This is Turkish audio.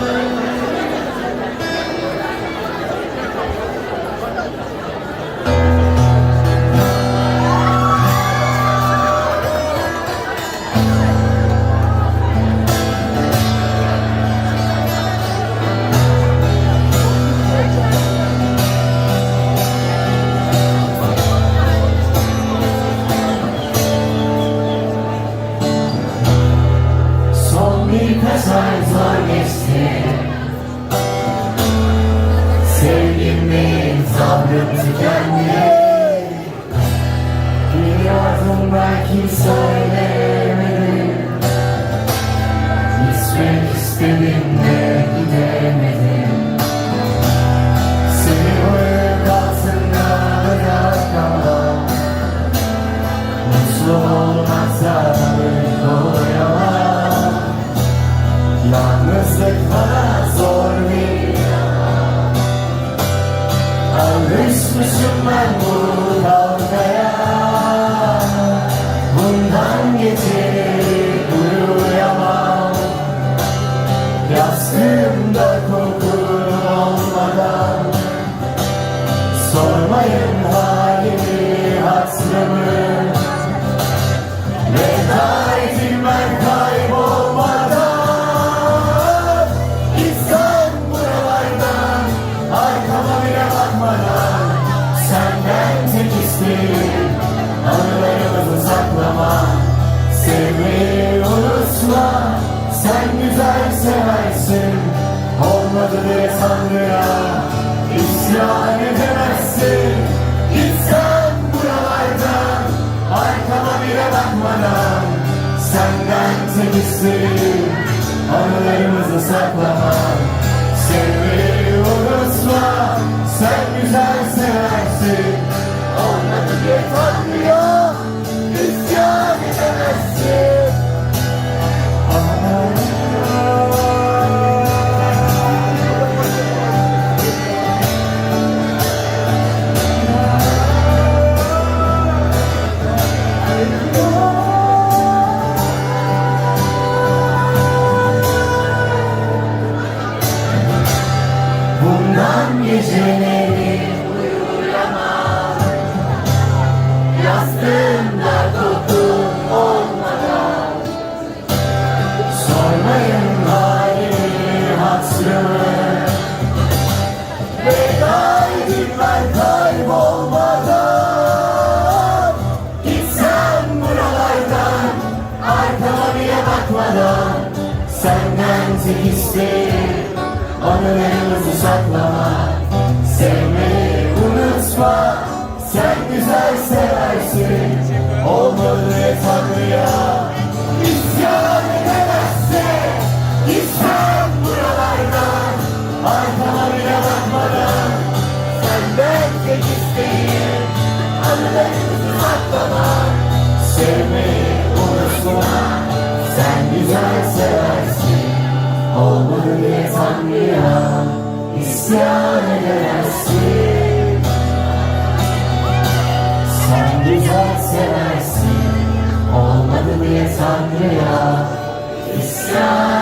네. Birkaç ay zor geçti Sevgimin sabrım tükendi Biliyordum belki söyleyemedim. Gitmek istedim de Alışmışım ben bu kavgaya İsteğim Anılarımızı saklama Sevmeyi unutma Sen güzel seversin Olmadı diye Tanrı'ya İsyan edemezsin Gitsem buralardan Arkama bile bakmadan Senden isteğim Anılarımızı saklama Sevmeyi Bundan geceleri uyuyamam. Yastığımda kokun olmadan. Sormayın halimi hatırımı Veda edin ben kaybolmadan. Gitsem buralardan Arkama bile bakmadan. Senden tek isteğim Anılarımızı saklama Sevmeyi unutma. Sen güzel seversin. Olmadı ya Tanrı'ya. İsyan edemezsin Gitsem buralardan Arkama bile bakmadan. Senden tek isteğim Anılarımızı saklama. Sevmeyi unutma. Sen güzel seversin Tanrı'ya isyan edemezsin Sen güzel seversin. Olmadı diye Tanrı'ya isyan